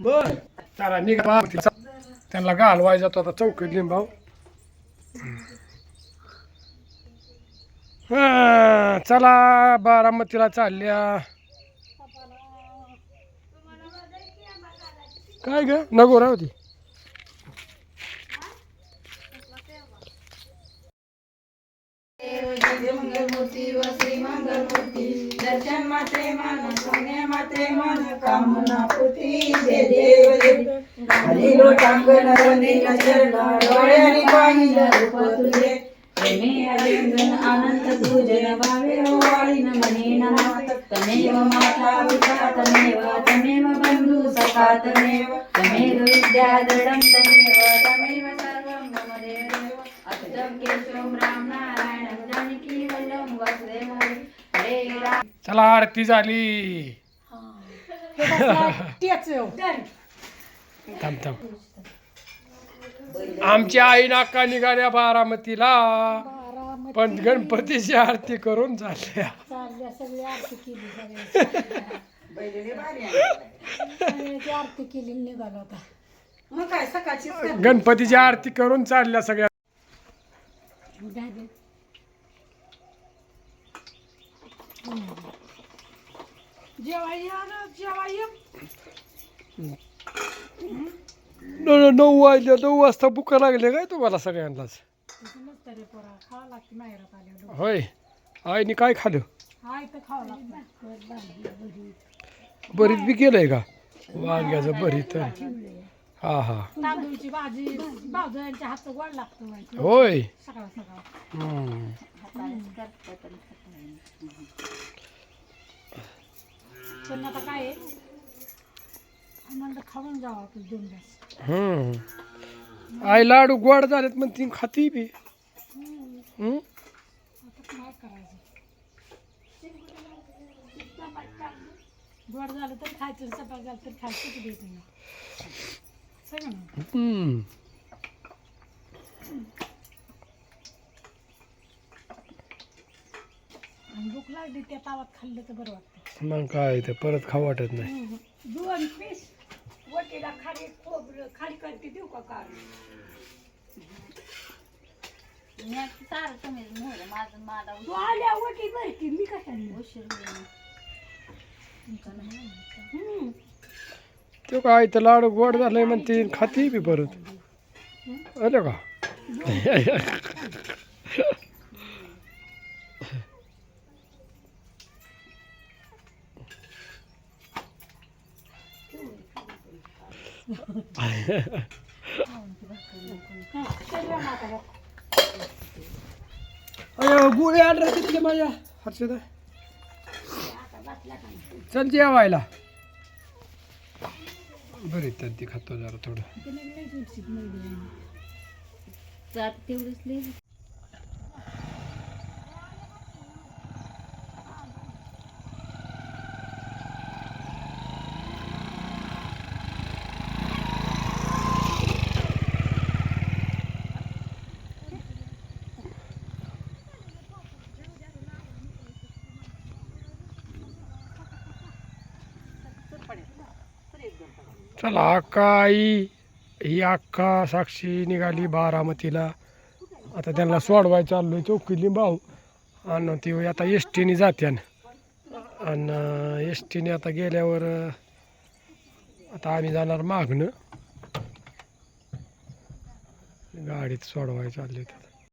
बर. त्याला निघा बारामतीला. त्यांना घालवाय जातो आता चौकीत लिंबाव हा चला बारामतीला चालल्या. काय ग? नगोरा होती मंगलमूर्ती व श्री मंगलमूर्ती दर्शन मन सोने मन कामना दे देव हरी चरण डोळ्याने पाहिलं रूप तुझे प्रेमे तुझे भावे हो वाळीन मने तमेव माता पिता तमेव तमेव सखा तमेव. तमेव विद्या दृढं तमेव तमेव सर्वं मम देव चला आरती झाली. थांब थांब. आमची आई नाका निघाल्या बारामतीला. पण गणपतीची आरती करून झाल्या. आरती केली निघालो गणपतीची आरती करून चालल्या सगळ्या झाले जेवाय नऊ वाजले नऊ वाजता बुका लागले काय तुम्हाला सगळ्यांनाच? मस्त रे पोरा खावं लागते माहेरात आल्यावर होय. आईने काय भरीत भरीत बी केलंय का? वांग्याचं भरीत. हा हा. तांदूळची भाजी भावजांच्या हात गोड लागतं. माहिती होय. सकाळ सकाळ. हम्म. पण आता काय म्हणलं खाऊन जावं आपण दोन तास हम्म आई लाडू गोड झालेत मग ती खाती बी हम्म? आता काय करायचं गोड झालं तर खायचं झालं तर खायचं हम्म. लागली त्या तावात खाल्लं तर बरं वाटतं. मग काय ते? परत खाऊ वाटत नाही. दोन पीस वटीला खाली खोबरं खाली करते देऊ का कार तू आल्या वटी भरती मी कशाने हम्म. तो काय तर लाडू गोड झालंय म्हणते खाती बी परत. आलं का हा, सगळं नाका बघ. अयो गुळे आणला तिथले माझ्या हर्षदा. चल जेवायला. बरी तर ती खातो जरा थोडं. तेवढंच चला अक्का आई ही अक्का साक्षी निघाली बारामतीला. आता त्यांना सोडवाय चाललोय चौकीली भाऊ आणि ती आता एस टीने जात्यान आणि एस टीने आता गेल्यावर आता आम्ही जाणार मागणं गाडीत सोडवाय चालले